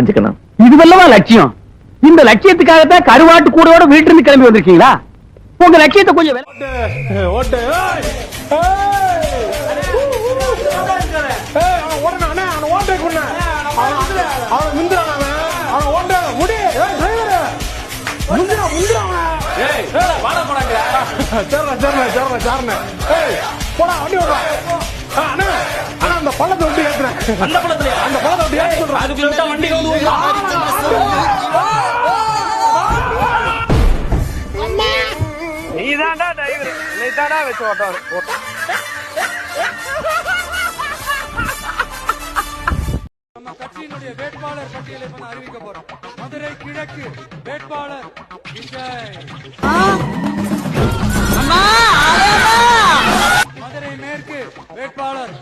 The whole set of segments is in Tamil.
செஞ்சுக்கணும் இதுவல்லவா லட்சியம்? இந்த லட்சியத்துக்காகத்தான் கருவாட்டு கூடோட வீட்டுல இருந்து கிளம்பி வந்திருக்கீங்களா? உங்க லட்சியத்தை கொஞ்சம் ஏய், ஏய். ஏய், அவன் ஓடுனான், போடா, வண்டி விட்டு ஏத்த சொல்றேன். நம்ம கட்சியினுடைய வேட்பாளர் பட்டியலை அறிவிக்க போறோம் மதுரை கிழக்கு வேட்பாளர் விஜய் இடத்திற்கு வேட்பாளர்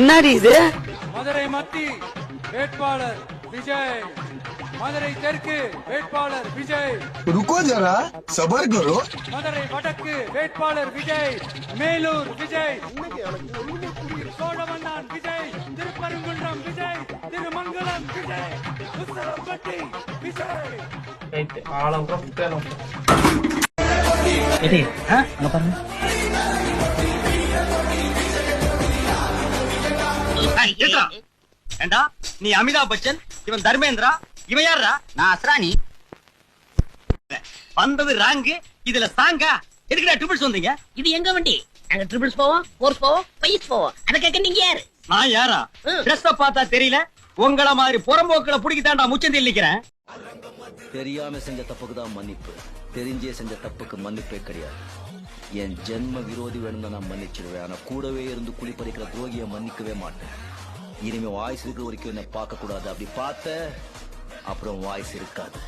என்னடி இது? மதுரை மத்தி வேட்பாளர் விஜய். மதுரை தெற்கு வேட்பாளர் விஜய். ருக்கோ ஜரா சபர் கரோ. மதுரை வடக்கு வேட்பாளர் விஜய். மேலூர் விஜய். சோழமன்னான் விஜய். திருப்பரங்குன்றம் விஜய். திருமங்கலம் விஜய். உத்தரப்பட்டி விஜய். ஆலம் பாருங்க. ஏண்டா நீ அமிதாப் பச்சன் இவன் தர்மேந்திரா இவன் யாரா நான் அஸ்ரானி வந்தது ராங்கு இதுல சாங்கா எதுக்குடா ட்ரிபிள்ஸ் வந்தீங்க? இது எங்க வண்டி? நாங்க ட்ரிபிள்ஸ் போவோம் ஃபோர்ஸ் போவோம் பைஸ் போவோம். அத கேட்க நீங்க யாரு? நான் யாரா. ட்ரெஸ் பார்த்தா தெரியல. உங்கள மாதிரி புறம்போக்களை புடிக்கிட்டாண்டா முச்சந்தி நிக்கிறேன். தெரியாம செஞ்ச தப்புக்கு தான் மன்னிப்பு. தெரிஞ்சே செஞ்ச தப்புக்கு மன்னிப்பே கிடையாது. என் ஜென்ம விரோதி வேணும்னா நான் மன்னிச்சிடுவேன் ஆனா கூடவே இருந்து குழி பறிக்கிற துரோகியை மன்னிக்கவே மாட்டேன். இனிமே வாய்ஸ் இருக்கிற வரைக்கும் என்ன பார்க்க கூடாது அப்படி பார்த்த அப்புறம் வாய்ஸ் இருக்காது.